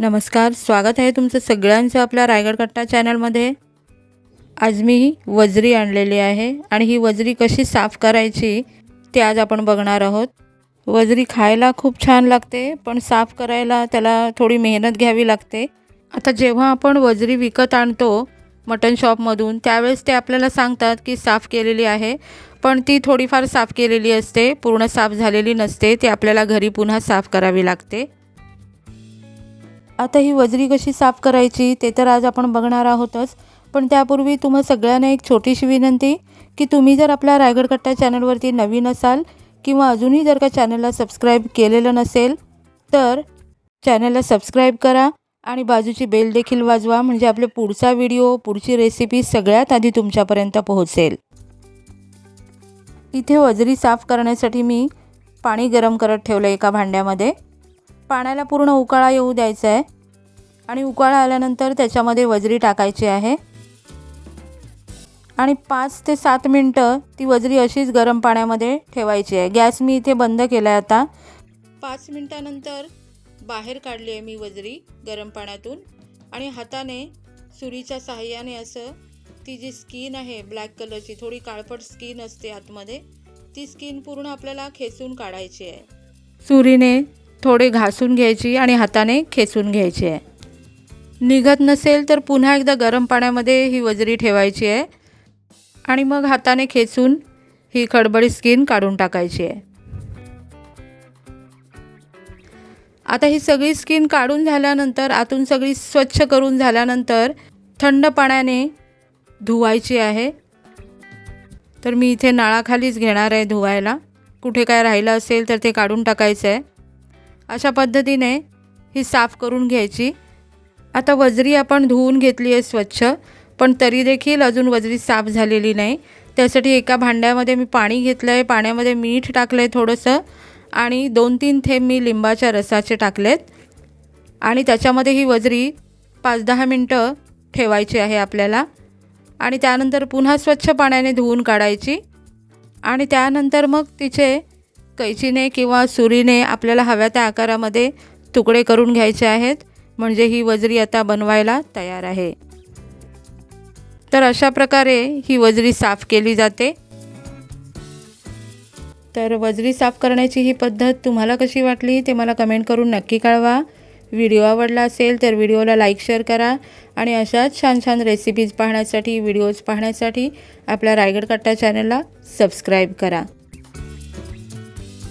नमस्कार स्वागत आहे तुमचं सगळ्यांचं आपल्या रायगड कट्टा चॅनलमध्ये. आज मी वजरी आणलेली आहे आणि ही वजरी कशी साफ करायची ते आज आपण बघणार आहोत. वजरी खायला खूप छान लागते पण साफ करायला त्याला थोडी मेहनत घ्यावी लागते. आता जेव्हा आपण वजरी विकत आणतो मटन शॉपमधून त्यावेळेस ते आपल्याला सांगतात की साफ केलेली आहे पण ती थोडीफार साफ केलेली असते पूर्ण साफ झालेली नसते ती आपल्याला घरी पुन्हा साफ करावी लागते. आता ही वजरी कशी साफ करायची ते तर आज आपण बघणार आहोतच. पण त्यापूर्वी तुम्हा सगळ्यांना एक छोटीशी विनंती की तुम्ही जर आपल्या रायगड कट्टा चॅनलवरती नवीन असाल किंवा अजूनही जर का चॅनलला सबस्क्राईब केलेलं नसेल तर चॅनलला सबस्क्राईब करा आणि बाजूची बेल देखील वाजवा म्हणजे आपले पुढचा व्हिडिओ पुढची रेसिपी सगळ्यात आधी तुमच्यापर्यंत पोहोचेल. इथे वजरी साफ करण्यासाठी मी पाणी गरम करत ठेवलं एका भांड्यामध्ये. पाण्याला पूर्ण उकाळा येऊ द्यायचा आहे. आणि उकाळा आल्यानंतर त्याच्यामध्ये वजरी टाकायची आहे. आणि पाच ते सात मिनटं ती वजरी अशीच गरम पाण्यामध्ये ठेवायची आहे. गॅस मी इथे बंद केला आहे आता. पाच मिनटानंतर बाहेर काढली आहे मी वजरी गरम पाण्यातून. आणि हाताने सुरीच्या साहाय्याने असं ती जी स्किन आहे ब्लॅक कलरची थोडी काळपट स्किन असते आतमध्ये ती स्किन पूर्ण आपल्याला खेचून काढायची आहे. सुरीने थोडे घासून घ्यायची आणि हाताने खेचून घ्यायची आहे. निघत नसेल तर पुन्हा एकदा गरम पाण्यामध्ये ही वजरी ठेवायची आहे. आणि मग हाताने खेचून ही खडबडी स्किन काढून टाकायची आहे. आता ही सगळी स्किन काढून झाल्यानंतर आतून सगळी स्वच्छ करून झाल्यानंतर थंड पाण्याने धुवायची आहे. तर मी इथे नळाखालीच घेणार आहे धुवायला. कुठे काय राहिलं असेल तर ते काढून टाकायचं आहे. अशा पद्धतीने ही साफ करून घ्यायची. आता वजरी आपण धुवून घेतली आहे स्वच्छ पण तरी देखील अजून वजरी साफ झालेली नाही. त्यासाठी एका भांड्यामध्ये मी पाणी घेतलं आहे पाण्यामध्ये मीठ टाकलं आहे थोडंसं आणि दोन तीन थेंब मी लिंबाच्या रसाचे टाकलेत. आणि त्याच्यामध्ये ही वजरी पाच दहा मिनटं ठेवायची आहे आपल्याला. आणि त्यानंतर पुन्हा स्वच्छ पाण्याने धुवून काढायची. आणि त्यानंतर मग तिचे कैचीने किंवा सुरीने आपल्याला हव्या त्या आकारामध्ये तुकडे करून घ्यायचे आहेत. म्हणजे ही वजरी आता बनवायला तयार आहे. तर अशा प्रकारे ही वजरी साफ केली जाते. तर वजरी साफ करण्याची ही पद्धत तुम्हाला कशी वाटली ते मला कमेंट करून नक्की कळवा. व्हिडिओ आवडला असेल तर व्हिडिओला लाईक शेअर करा आणि अशाच छान छान रेसिपीज पाहण्यासाठी व्हिडिओज पाहण्यासाठी आपल्या रायगड कट्टा चॅनलला सबस्क्राईब करा.